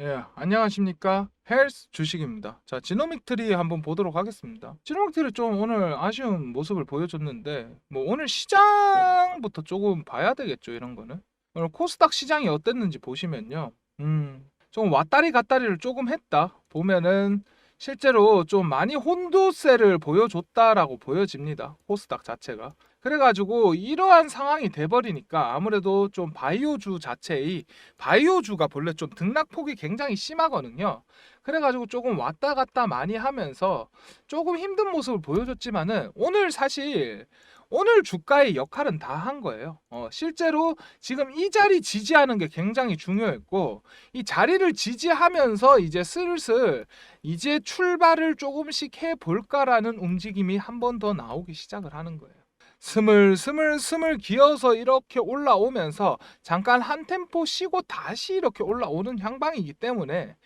예, 안녕하십니까? 헬스 주식입니다. 자, 지노믹 트리 한번 보도록 하겠습니다. 지노믹 트리 좀 오늘 아쉬운 모습을 보여줬는데, 뭐 오늘 시장부터 조금 봐야 되겠죠, 이런 거는. 오늘 코스닥 시장이 어땠는지 보시면요. 음, 좀 왔다리 갔다리를 조금 했다. 보면은 실제로 좀 많이 혼도세를 보여줬다라고 보여집니다. 코스닥 자체가. 그래가지고 이러한 상황이 돼버리니까 아무래도 좀 바이오주 자체의 바이오주가 본래 좀 등락폭이 굉장히 심하거든요. 그래가지고 조금 왔다 갔다 많이 하면서 조금 힘든 모습을 보여줬지만은 오늘 사실 오늘 주가의 역할은 다 한 거예요. 어, 실제로 지금 이 자리 지지하는 게 굉장히 중요했고 이 자리를 지지하면서 이제 슬슬 이제 출발을 조금씩 해 볼까라는 움직임이 한 번 더 나오기 시작을 하는 거예요. 스물 스물 스물 기어서 이렇게 올라오면서 잠깐 한 템포 쉬고 다시 이렇게 올라오는 향방이기 때문에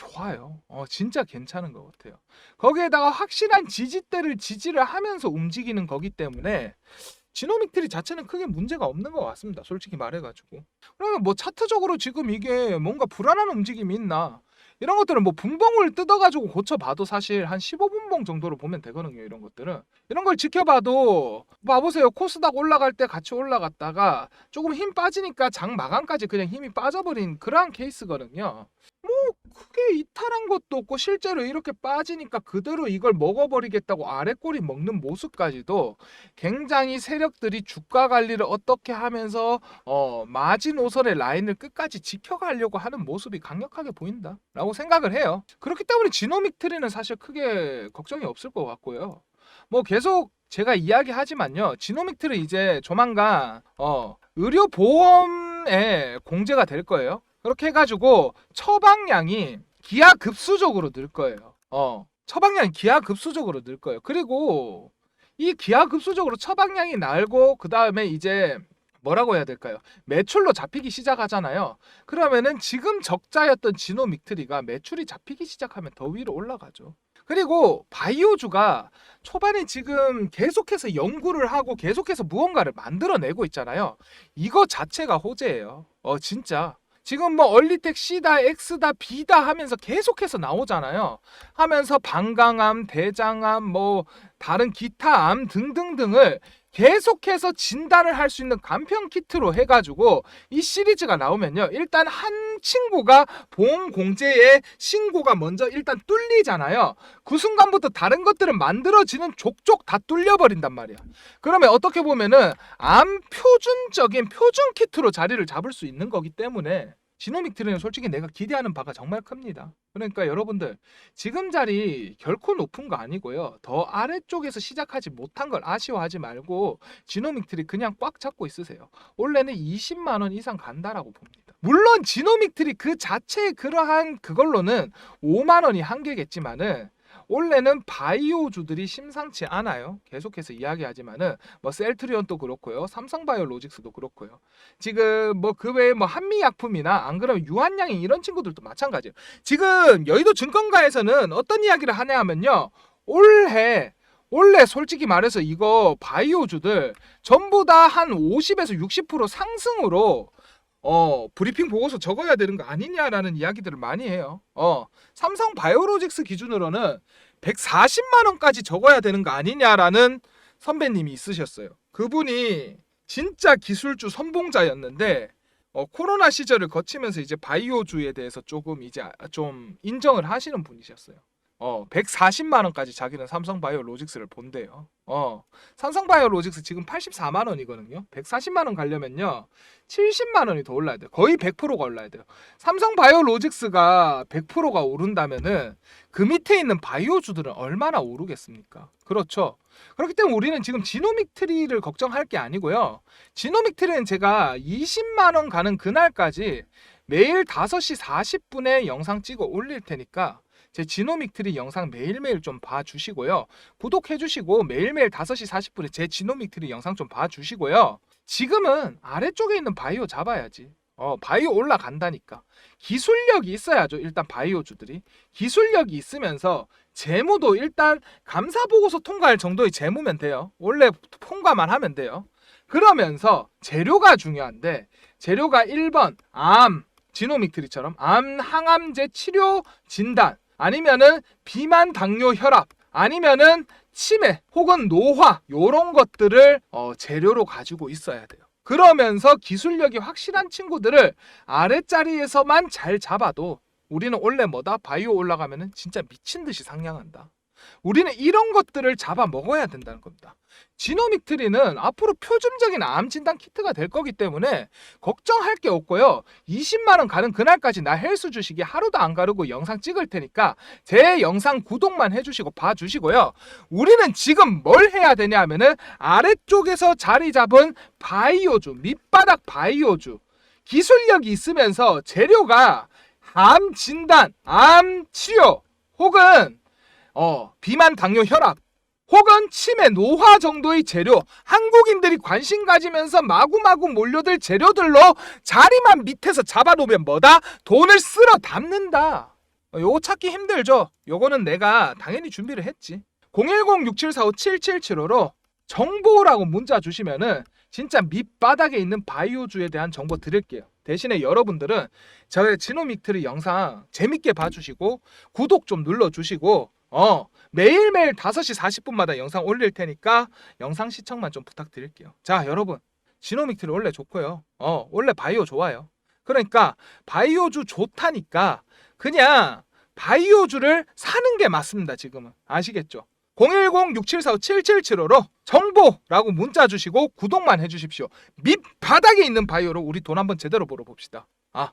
좋아요. 어, 진짜 괜찮은 것 같아요. 거기에다가 확실한 지지대를 지지를 하면서 움직이는 거기 때문에 지노믹 트리 자체는 크게 문제가 없는 것 같습니다. 솔직히 말해가지고. 그러면 뭐 차트적으로 지금 이게 뭔가 불안한 움직임이 있나? 이런 것들은 뭐 분봉을 뜯어가지고 고쳐봐도 사실 한 15분봉 정도로 보면 되거든요. 이런 것들은 이런 걸 지켜봐도 봐보세요. 코스닥 올라갈 때 같이 올라갔다가 조금 힘 빠지니까 장 마감까지 그냥 힘이 빠져버린 그러한 케이스거든요. 뭐 이탈한 것도 없고 실제로 이렇게 빠지니까 그대로 이걸 먹어버리겠다고 아래 꼬리 먹는 모습까지도 굉장히 세력들이 주가 관리를 어떻게 하면서 어, 마지노선의 라인을 끝까지 지켜가려고 하는 모습이 강력하게 보인다라고 생각을 해요. 그렇기 때문에 지노믹 트리는 사실 크게 걱정이 없을 것 같고요. 뭐 계속 제가 이야기하지만요. 지노믹 트리 이제 조만간 어, 의료 보험에 공제가 될 거예요. 그렇게 해가지고 처방량이 기하급수적으로 늘 거예요. 어, 처방량이 기하급수적으로 늘 거예요. 그리고 이 기하급수적으로 처방량이 날고 그 다음에 이제 뭐라고 해야 될까요? 매출로 잡히기 시작하잖아요. 그러면은 지금 적자였던 지노믹트리가 매출이 잡히기 시작하면 더 위로 올라가죠. 그리고 바이오주가 초반에 지금 계속해서 연구를 하고 계속해서 무언가를 만들어내고 있잖아요. 이거 자체가 호재예요. 어 진짜. 지금 뭐 얼리텍 C다 X다 B다 하면서 계속해서 나오잖아요. 하면서 방광암, 대장암, 뭐 다른 기타 암 등등등을 계속해서 진단을 할 수 있는 간편 키트로 해가지고 이 시리즈가 나오면요. 일단 한 친구가 보험 공제에 신고가 먼저 일단 뚫리잖아요. 그 순간부터 다른 것들은 만들어지는 족족 다 뚫려버린단 말이야. 그러면 어떻게 보면은 암 표준적인 표준 키트로 자리를 잡을 수 있는 거기 때문에 지노믹 트리는 솔직히 내가 기대하는 바가 정말 큽니다. 그러니까 여러분들 지금 자리 결코 높은 거 아니고요. 더 아래쪽에서 시작하지 못한 걸 아쉬워하지 말고 지노믹 트리 그냥 꽉 잡고 있으세요. 원래는 20만 원 이상 간다라고 봅니다. 물론 지노믹 트리 그 자체의 그러한 그걸로는 5만 원이 한계겠지만은 원래는 바이오주들이 심상치 않아요. 계속해서 이야기하지만은 뭐 셀트리온도 그렇고요. 삼성바이오로직스도 그렇고요. 지금 뭐 그 외에 뭐 한미약품이나 안 그러면 유한양이 이런 친구들도 마찬가지예요. 지금 여의도 증권가에서는 어떤 이야기를 하냐 하면요. 올해 원래 솔직히 말해서 이거 바이오주들 전부 다 한 50에서 60% 상승으로 어 브리핑 보고서 적어야 되는 거 아니냐라는 이야기들을 많이 해요. 어 삼성 바이오로직스 기준으로는 140만 원까지 적어야 되는 거 아니냐라는 선배님이 있으셨어요. 그분이 진짜 기술주 선봉자였는데 어, 코로나 시절을 거치면서 이제 바이오주에 대해서 조금 이제 아- 좀 인정을 하시는 분이셨어요. 어, 140만 원까지 자기는 삼성 바이오로직스를 본대요. 어, 삼성 바이오로직스 지금 84만 원이거든요. 140만 원 가려면요. 70만 원이 더 올라야 돼요. 거의 100%가 올라야 돼요. 삼성 바이오로직스가 100%가 오른다면은 그 밑에 있는 바이오주들은 얼마나 오르겠습니까? 그렇죠. 그렇기 때문에 우리는 지금 지노믹 트리를 걱정할 게 아니고요. 지노믹 트리는 제가 20만 원 가는 그날까지 매일 5시 40분에 영상 찍어 올릴 테니까 제 지노믹 트리 영상 매일매일 좀 봐주시고요. 구독해주시고 매일매일 5시 40분에 제 지노믹 트리 영상 좀 봐주시고요. 지금은 아래쪽에 있는 바이오 잡아야지. 어, 바이오 올라간다니까. 기술력이 있어야죠. 일단 바이오주들이. 기술력이 있으면서 재무도 일단 감사 보고서 통과할 정도의 재무면 돼요. 원래 통과만 하면 돼요. 그러면서 재료가 중요한데 재료가 1번 암, 지노믹트리처럼 암 항암제 치료 진단 아니면은 비만 당뇨 혈압 아니면은 치매 혹은 노화 요런 것들을 어, 재료로 가지고 있어야 돼요. 그러면서 기술력이 확실한 친구들을 아랫자리에서만 잘 잡아도 우리는 원래 뭐다 바이오 올라가면은 진짜 미친 듯이 상향한다. 우리는 이런 것들을 잡아 먹어야 된다는 겁니다. 지노믹 트리는 앞으로 표준적인 암 진단 키트가 될 거기 때문에 걱정할 게 없고요. 20만 원 가는 그날까지 나 헬스 주식이 하루도 안 가르고 영상 찍을 테니까 제 영상 구독만 해주시고 봐주시고요. 우리는 지금 뭘 해야 되냐 하면은 아래쪽에서 자리 잡은 바이오주 밑바닥 바이오주 기술력이 있으면서 재료가 암 진단, 암 치료 혹은 어, 비만 당뇨 혈압 혹은 치매 노화 정도의 재료 한국인들이 관심 가지면서 마구마구 몰려들 재료들로 자리만 밑에서 잡아놓으면 뭐다? 돈을 쓸어 담는다. 어, 요거 찾기 힘들죠? 요거는 내가 당연히 준비를 했지. 010-6745-7775로 정보라고 문자 주시면은 진짜 밑바닥에 있는 바이오주에 대한 정보 드릴게요. 대신에 여러분들은 저의 지노믹트리 영상 재밌게 봐주시고 구독 좀 눌러주시고 어 매일매일 5시 40분마다 영상 올릴 테니까 영상 시청만 좀 부탁드릴게요. 자, 여러분. 지노믹 트리 원래 좋고요. 어, 원래 바이오 좋아요. 그러니까 바이오주 좋다니까 그냥 바이오주를 사는 게 맞습니다, 지금은. 아시겠죠? 010-6745-7775로 정보라고 문자 주시고 구독만 해 주십시오. 밑바닥에 있는 바이오로 우리 돈 한번 제대로 벌어봅시다. 아,